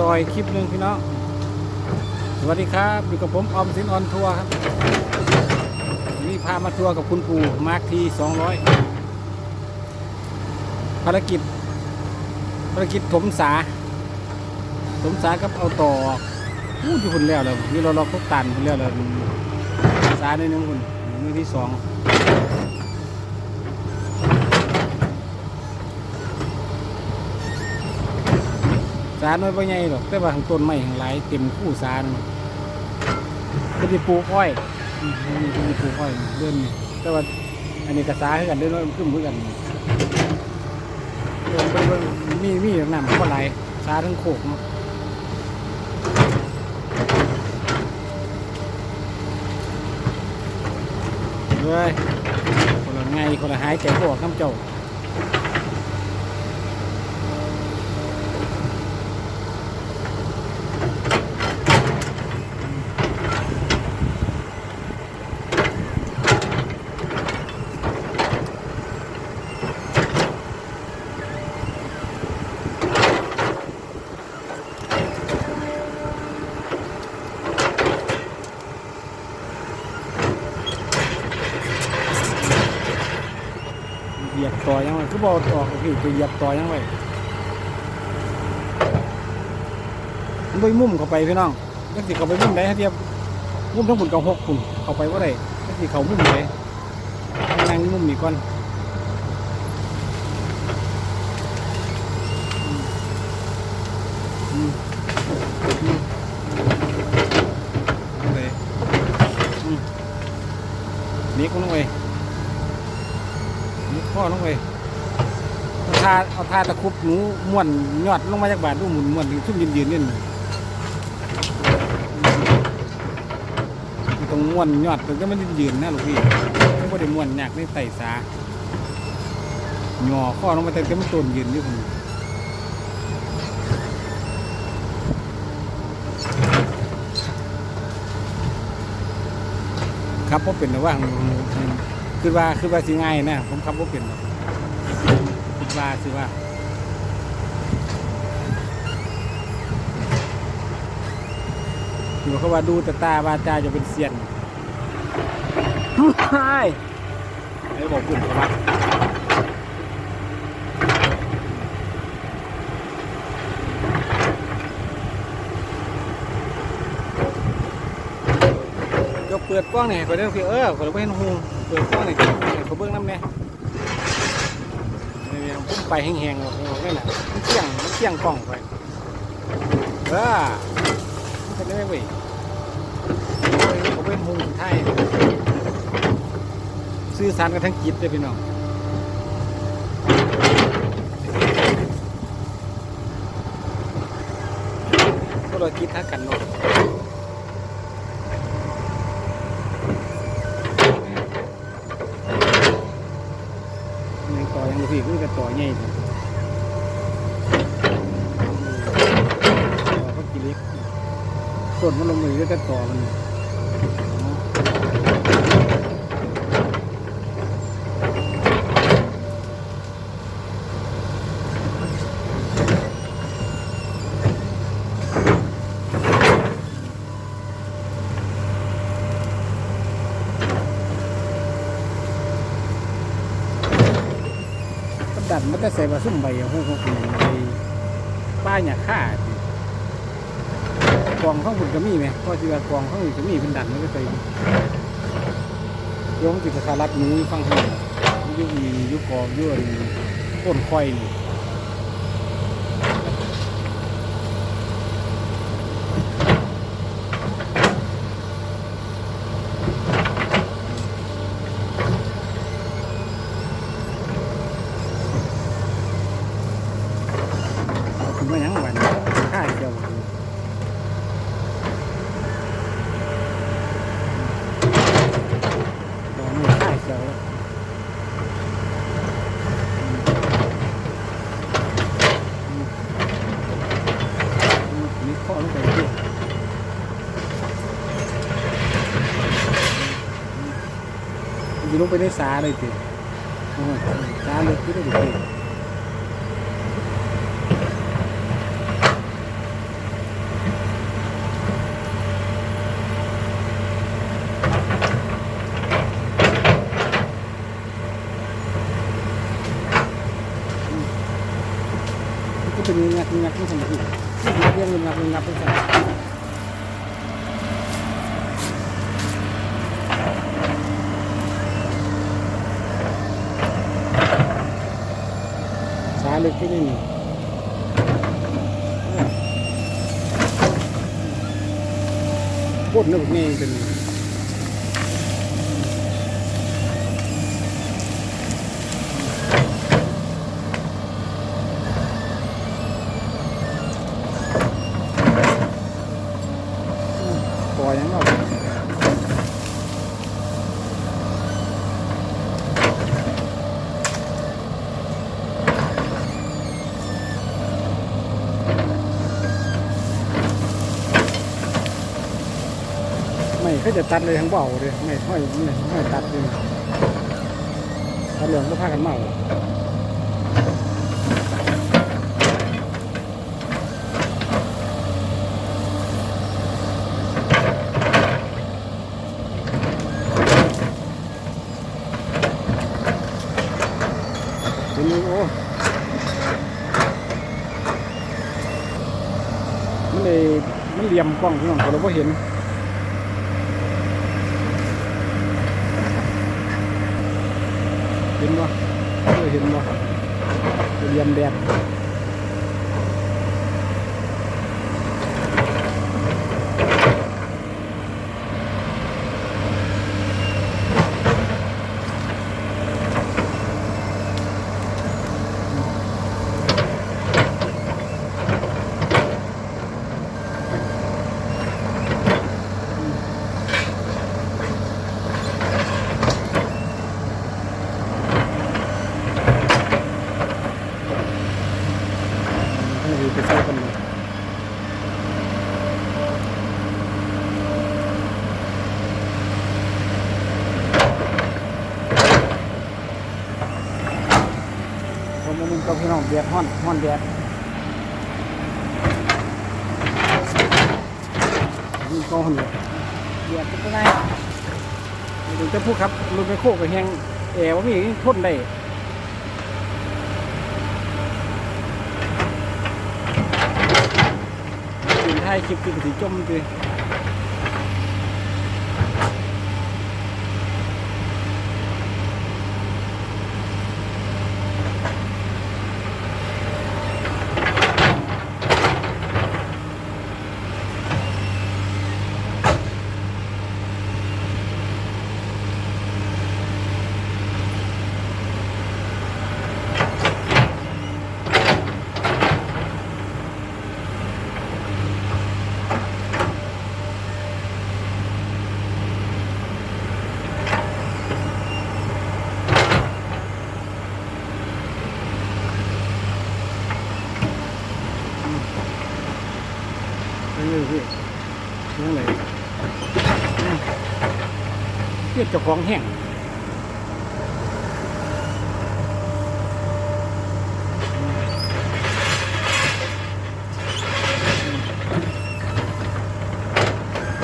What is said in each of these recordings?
ต่อยคลิปหนึ่งพี่น้อง สวัสดีครับ อยู่กับผมออมสินออนทัวร์ครับวันนี่พามาทัวร์กับคุณปู่มาร์คทีสองร้อยภารกิจ ภารกิจถมสา ถมสากับเอาต่ออู้อยู่คนแล้วเลยนี่เราเราพบตันคนแล้วเลยสาในหนึงคนมือที่สอง สารไม่ใหญ่หรอกแต่ว่าทางต้นไม้ทางหลายเต็มคู่สารก็จะปลูกอ้อยนี่ก็จะปลูกอ้อยเดินนี่แต่ว่าอันนี้กระสาคือกันเดินน้อยขึ้นเหมือนกันเดินเบิ่งเบิ่งมีมีน้ำก็ไหลสาทั้งโขกเนาะเลยคนละไงคนละหายใจบออกน้ำเจ้า ต่อยังไงคือบอกออกพี่จะเหยียบต่อยังไงมันไปมุ่มเข้าไปพี่น้องยักษ์สิเข้าไปมุ่มได้ฮะเทียบมุ่มทั้งบุญกับหกคุณเข้าไปว่าได้ยักษ์สิเข้ามุ่มไหนนั่งมุ่มนี่ก่อนอืมอืมเอาเลยอืมนี่ก็ต้องไป นี่ข้อลงไปเอาเอาทาตะคุบหนูม้วนยอดลงมาจากบาทดูหมุนม้วนชุ่มยืนยืนนี่ต้องม้วนยอดถึงจะมันยืนยืนนะลูกพี่ไม่ได้ม้วนยากในไต่สาหย่อข้อลงมาแต่ก็มันต้นยืนอยู่ผมครับเพราะเป็นระว่าคือว่าคือว่าสิง่ายนะผมขับรถเป็นหรอกคิ ดว่าสิว่าคือเขาว่าดูแต่ตาบาจาจะเป็นเซียนไอ้ไอ้บอกคุณเขาว่าเปิดกล้องหน่อยไปเรื่องพี่เออผมไม่เห็นหูเปิดกล้องหน่อยเขาเบื้องน้ำเนี่ย ไปแห้งๆหรอกนี่นน่ะมันเที่ยงมันเที่ยงกล้องไปเออมันเป็นได้ไหมเว้ยเขาเป็นหูไทยซื้อสารกันทั้งจิตเลยพี่น้องพวกเราคิดทักกันเนาะ ยังต่อยังพี่คือกระต่อใหญ่เลยต่อพักกิเล็กต้นมันลงมือก็จะต่อมัน มันจะใส่บาซุ่มใบอย่างพวกพวกนี้ใบป้ายหยาค่ากองข้างบนก็มีไหมก็ที่ว่ากองข้างบนก็มีเป็นดันมันก็ใส่โยงจิตสารัดหนูฟังข้างบยุคมียุคกองยุคต้นควายนี่ ลงไปในสาเลยทีสาเลยที่ได้ดูดีก็เป็นเงัเงักที่สมบูรณ์งันเรื่เงงัเงักเป็นสา ลึกที่นี่บดนึกนี่เป็น ปล่อยยังเรา ไม่เขาจะตัดเลยทั้งเบาเลยไม่ห้อยไม่ห้อยตัดเลยตัดเหลืองก็พากันเมาเป็นไงโอ้มันเลยมันเหลี่ยมกล้องพี่น้องเราก็เห็น เห็นบ่เห็นบ่เหลี่ยมแดด ผมมามุมกับพี่น้องแดดฮ้อนฮ้อนแดดนี่ก็ฮ้อนเลยแดดเป็นไงถึงจะพูดครับรถไปโคกไปแหงแอร์ว่ามีทนได้ถึงท้ายคลิปคือสีจมคือเป็นไงพี่ยังไงเรียกเจ้าของแห้ง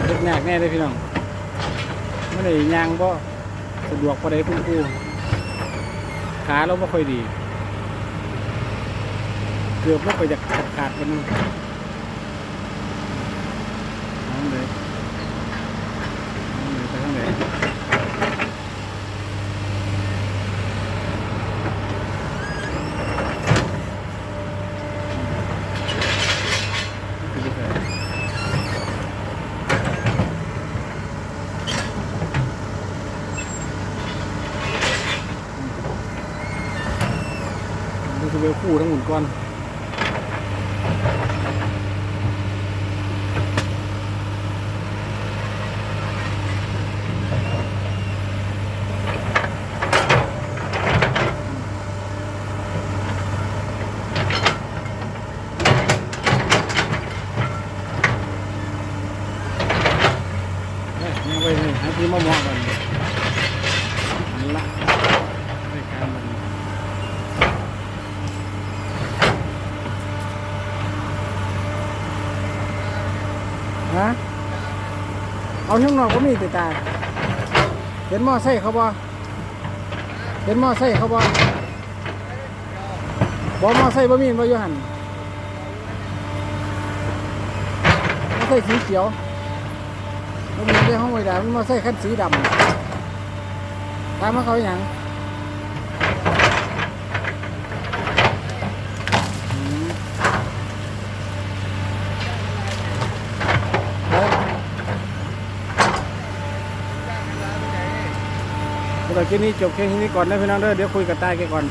เล็กยากแน่เลยพี่น้องไม่ได้ยางก็สะดวกพอได้พุ่งกูขาเราไม่ค่อยดี เกือบไม่ค่อยจะขาดขาดกันง น้องเลยน้องเลยไปทางไหน ดูสเวลคู่ทั้งหมดก่อนเอ้ยยังไว้เลยให้พี่มามองกัน เอาข้างนอกก็มีติตา เห็นหม้อไส้เขาบ่เห็นหม้อไส้เขาบ่บ่หม้อไส้บ่มีบ่ยู่หันหม้อไส้สีเขียวบ่มีได้ห้องไว้ดามันหม้อไส้ขั้นสีดำตามมาเขาอย่าง คลิปนี้จบแค่นี้ก่อนนะพี่น้องเด้อเดี๋ยวคุยกับตายแกก่อน